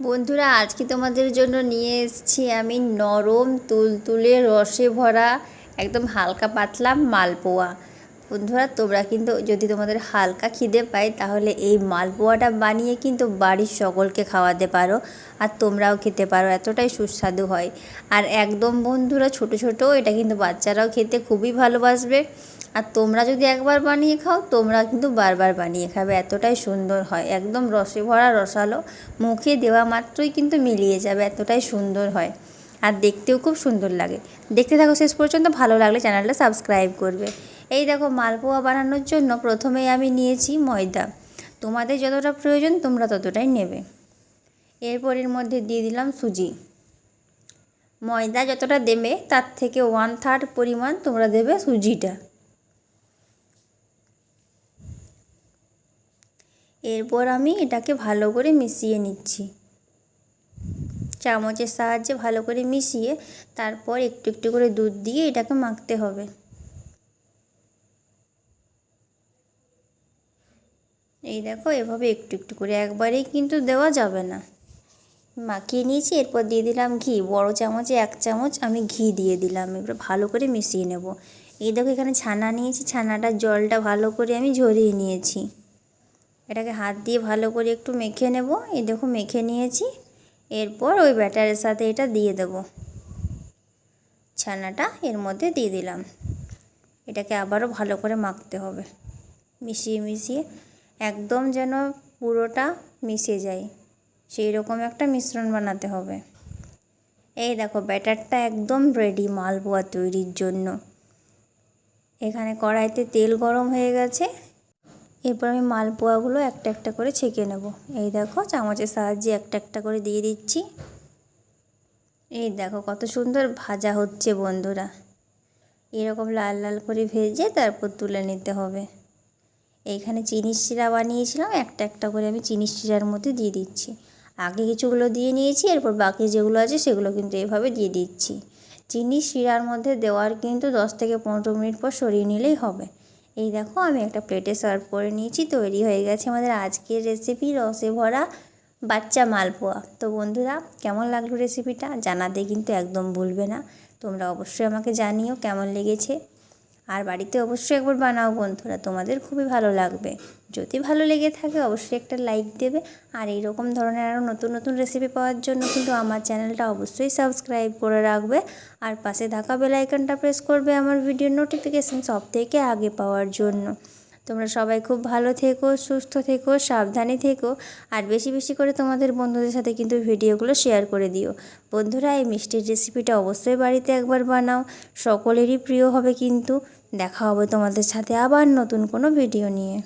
বন্ধুরা, আজকে তোমাদের জন্য নিয়ে এসেছি আমি নরম তুলতুলে রসে ভরা, একদম হালকা পাতলা মালপোয়া। বন্ধুরা, তোমরা কিন্তু যদি তোমাদের হালকা খিদে পায়, তাহলে এই মালপোয়াটা বানিয়ে কিন্তু বাড়ির সকলকে খাওয়াতে পারো আর তোমরাও খেতে পারো, এতটাই সুস্বাদু হয়। আর একদম বন্ধুরা, ছোট ছোট, এটা কিন্তু বাচ্চারাও খেতে খুবই ভালোবাসবে। আর তোমরা যদি একবার বানিয়ে খাও, তোমরা কিন্তু বারবার বানিয়ে খাবে। এতটাই সুন্দর হয়। একদম রসে ভরা, রসালো। মুখে দেওয়া মাত্রই কিন্তু মিলিয়ে যাবে। এতটাই সুন্দর হয়। আর দেখতেও খুব সুন্দর লাগে। দেখতে থাকো শেষ পর্যন্ত। ভালো লাগলে চ্যানেলটা সাবস্ক্রাইব করবে। এই দেখো, মালপোয়া বানানোর জন্য প্রথমেই আমি নিয়েছি ময়দা। তোমাদের যতটা প্রয়োজন, তোমরা ততটাই নেবে। এরপর এর মধ্যে দিয়ে দিলাম সুজি। ময়দা যতটা দেবে, তার থেকে ওয়ান থার্ড পরিমাণ তোমরা দেবে সুজিটা। এরপর আমি এটাকে ভালো করে মিশিয়ে নিচ্ছি। চামচের সাহায্যে ভালো করে মিশিয়ে তারপর একটু একটু করে দুধ দিয়ে এটাকে মাখতে হবে। এই দেখো, এভাবে একটু একটু করে একবারেই কিন্তু দেওয়া যাবে না। মাখিয়ে নিয়েছি, এরপর দিয়ে দিলাম ঘি। বড় চামচে এক চামচ আমি ঘি দিয়ে দিলাম। এবার ভালো করে মিশিয়ে নেব। এই দেখো, এখানে ছানা নিয়েছি। ছানাটার জলটা ভালো করে আমি ঝরিয়ে নিয়েছি। এটাকে হাত দিয়ে ভালো করে একটু মেখে নেব। এই দেখো মেখে নিয়েছি। এরপর ওই ব্যাটারের সাথে এটা দিয়ে দেব। ছানাটা এর মধ্যে দিয়ে দিলাম। এটাকে আবারও ভালো করে মাখতে হবে। মিশিয়ে মিশিয়ে একদম যেন পুরোটা মিশে যায়। সেই রকম একটা মিশ্রণ বানাতে হবে। এই দেখো ব্যাটারটা একদম রেডি মালপোয়া তৈরির জন্য। এখানে কড়াইতে তেল গরম হয়ে গেছে। এরপর আমি মালপোয়াগুলো একটা একটা করে ছেঁকে নেব। এই দেখো, চামচের সাহায্যে একটা একটা করে দিয়ে দিচ্ছি। এই দেখো, কত সুন্দর ভাজা হচ্ছে বন্ধুরা। এরকম লাল লাল করে ভেজে তারপর তুলে নিতে হবে। এইখানে চিনির শিরা বানিয়েছিলাম, একটা একটা করে আমি চিনির শিরার মধ্যে দিয়ে দিচ্ছি। আগে কিছুগুলো দিয়ে নিয়েছি, এরপর বাকি যেগুলো আছে সেগুলো কিন্তু এভাবে দিয়ে দিচ্ছি। চিনি শিরার মধ্যে দেওয়ার কিন্তু দশ থেকে পনেরো মিনিট পর সরিয়ে নিলেই হবে। এই দেখো, আমি একটা প্লেটে সার্ভ করে নিয়েছি, তৈরি হয়ে গেছে আমাদের আজকের রেসিপি রসে ভরা বাচ্চা মালপোয়া। তো বন্ধুরা, কেমন লাগল রেসিপিটা জানাতে কিন্তু একদম ভুলবে না। তোমরা অবশ্যই আমাকে জানিও কেমন লেগেছে। আর বাড়িতে অবশ্যই একবার বানাও বন্ধুরা, তোমাদের খুবই ভালো লাগবে। যদি ভালো লেগে থাকে অবশ্যই একটা লাইক দেবে। আর এই রকম ধরনের আরও নতুন নতুন রেসিপি পাওয়ার জন্য কিন্তু আমার চ্যানেলটা অবশ্যই সাবস্ক্রাইব করে রাখবে। আর পাশে থাকা বেলাইকনটা প্রেস করবে আমার ভিডিও নোটিফিকেশান সব থেকে আগে পাওয়ার জন্য। তোমরা সবাই খুব ভালো থেকো, সুস্থ থেকো, সাবধানে থেকো, আর বেশি বেশি করে তোমাদের বন্ধুদের সাথে কিন্তু ভিডিওগুলো শেয়ার করে দিও। বন্ধুরা, এই মিষ্টির রেসিপিটা অবশ্যই বাড়িতে একবার বানাও। সকলেরই প্রিয় হবে কিন্তু। দেখা হবে তোমাদের সাথে আবার নতুন কোনো ভিডিও নিয়ে।